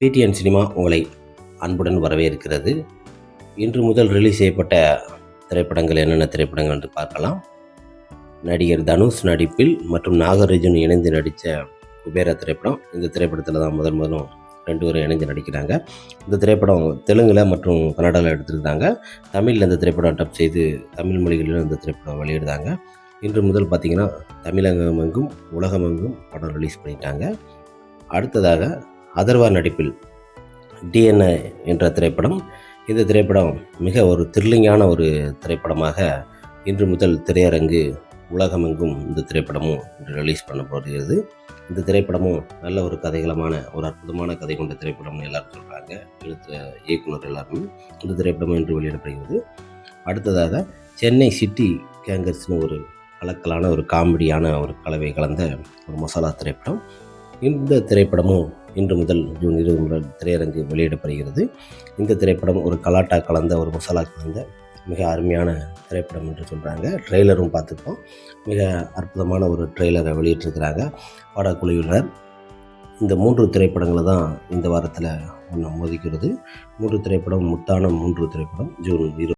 PTN cinema உங்களை அன்புடன் வரவேற்கிறது. இன்று முதல் ரிலீஸ் செய்யப்பட்ட திரைப்படங்கள் என்னென்ன திரைப்படங்கள் என்று பார்க்கலாம். நடிகர் தனுஷ் நடிப்பில் மற்றும் நாகார்ஜுன் இணைந்து நடித்த குபேரா திரைப்படம். இந்த திரைப்படத்தில் தான் முதன் முதலும் ரெண்டு பேரும் இணைந்து நடிக்கிறாங்க. இந்த திரைப்படம் தெலுங்கில் மற்றும் கன்னடாவில் எடுத்திருக்காங்க. தமிழில் இந்த திரைப்படம் டப் செய்து தமிழ் மொழிகளிலும் இந்த திரைப்படம் வெளியிடுறாங்க. இன்று முதல் பார்த்திங்கன்னா தமிழகமெங்கும் உலகமெங்கும் படம் ரிலீஸ் பண்ணிட்டாங்க. அடுத்ததாக அதர்வா நடிப்பில் டிஎன்ஏ என்ற திரைப்படம். இந்த திரைப்படம் மிக ஒரு த்ரில்லிங்கான ஒரு திரைப்படமாக இன்று முதல் திரையரங்கு உலகமெங்கும் இந்த திரைப்படமும் இன்று ரிலீஸ் பண்ணப்படுகிறது. இந்த திரைப்படமும் நல்ல ஒரு கதைகளமான ஒரு அற்புதமான கதை கொண்ட திரைப்படம்னு எல்லாரும் சொல்கிறாங்க எழுத்து இயக்குனர் எல்லாருமே இந்த திரைப்படம் இன்று வெளியிடப்படுகிறது. அடுத்ததாக சென்னை சிட்டி கேங்கர்ஸ்னு ஒரு கலக்கலான ஒரு காமெடியான ஒரு கலவை கலந்த ஒரு மசாலா திரைப்படம். இந்த திரைப்படமும் இன்று முதல் ஜூன் இருபது முதல் திரையரங்கு வெளியிடப்படுகிறது. இந்த திரைப்படம் ஒரு கலாட்டா கலந்த ஒரு மசாலா கலந்த மிக அருமையான திரைப்படம் என்று சொல்கிறாங்க ட்ரெய்லரும் பார்த்துருப்போம் மிக அற்புதமான ஒரு ட்ரெய்லரை வெளியிட்டிருக்கிறாங்க படக்குழுவினர். இந்த மூன்று திரைப்படங்களை தான் இந்த வாரத்தில் ஒன்று மோதிக்கிறது. மூன்று திரைப்படம் முத்தான மூன்று திரைப்படம் ஜூன் இரு